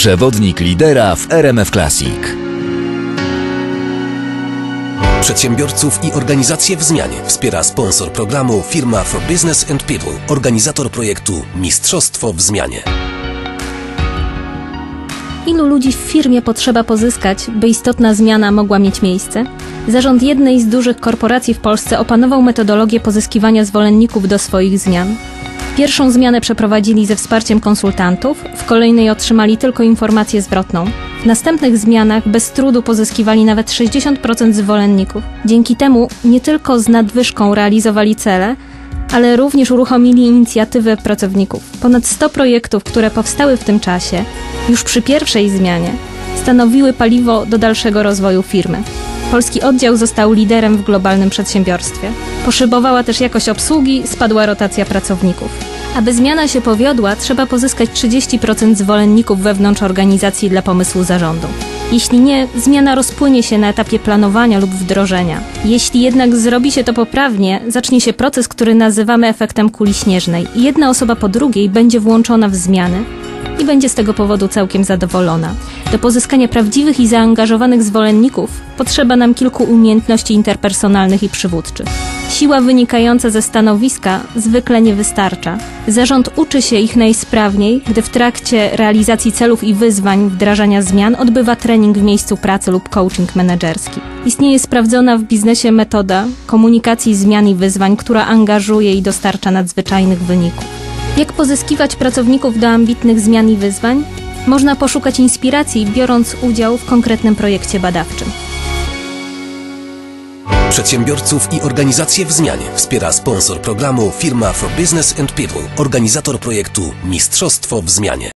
Przewodnik lidera w RMF Classic. Przedsiębiorców i organizacje w zmianie wspiera sponsor programu firma For Business and People, organizator projektu Mistrzostwo w zmianie. Ilu ludzi w firmie potrzeba pozyskać, by istotna zmiana mogła mieć miejsce? Zarząd jednej z dużych korporacji w Polsce opanował metodologię pozyskiwania zwolenników do swoich zmian. Pierwszą zmianę przeprowadzili ze wsparciem konsultantów, w kolejnej otrzymali tylko informację zwrotną. W następnych zmianach bez trudu pozyskiwali nawet 60% zwolenników. Dzięki temu nie tylko z nadwyżką realizowali cele, ale również uruchomili inicjatywę pracowników. Ponad 100 projektów, które powstały w tym czasie, już przy pierwszej zmianie, stanowiły paliwo do dalszego rozwoju firmy. Polski oddział został liderem w globalnym przedsiębiorstwie. Poszybowała też jakość obsługi, spadła rotacja pracowników. Aby zmiana się powiodła, trzeba pozyskać 30% zwolenników wewnątrz organizacji dla pomysłu zarządu. Jeśli nie, zmiana rozpłynie się na etapie planowania lub wdrożenia. Jeśli jednak zrobi się to poprawnie, zacznie się proces, który nazywamy efektem kuli śnieżnej jedna osoba po drugiej będzie włączona w zmiany i będzie z tego powodu całkiem zadowolona. Do pozyskania prawdziwych i zaangażowanych zwolenników potrzeba nam kilku umiejętności interpersonalnych i przywódczych. Siła wynikająca ze stanowiska zwykle nie wystarcza. Zarząd uczy się ich najsprawniej, gdy w trakcie realizacji celów i wyzwań wdrażania zmian odbywa trening w miejscu pracy lub coaching menedżerski. Istnieje sprawdzona w biznesie metoda komunikacji zmian i wyzwań, która angażuje i dostarcza nadzwyczajnych wyników. Jak pozyskiwać pracowników do ambitnych zmian i wyzwań? Można poszukać inspiracji, biorąc udział w konkretnym projekcie badawczym. Przedsiębiorców i organizacje w zmianie wspiera sponsor programu firma For Business and People, organizator projektu Mistrzostwo w zmianie.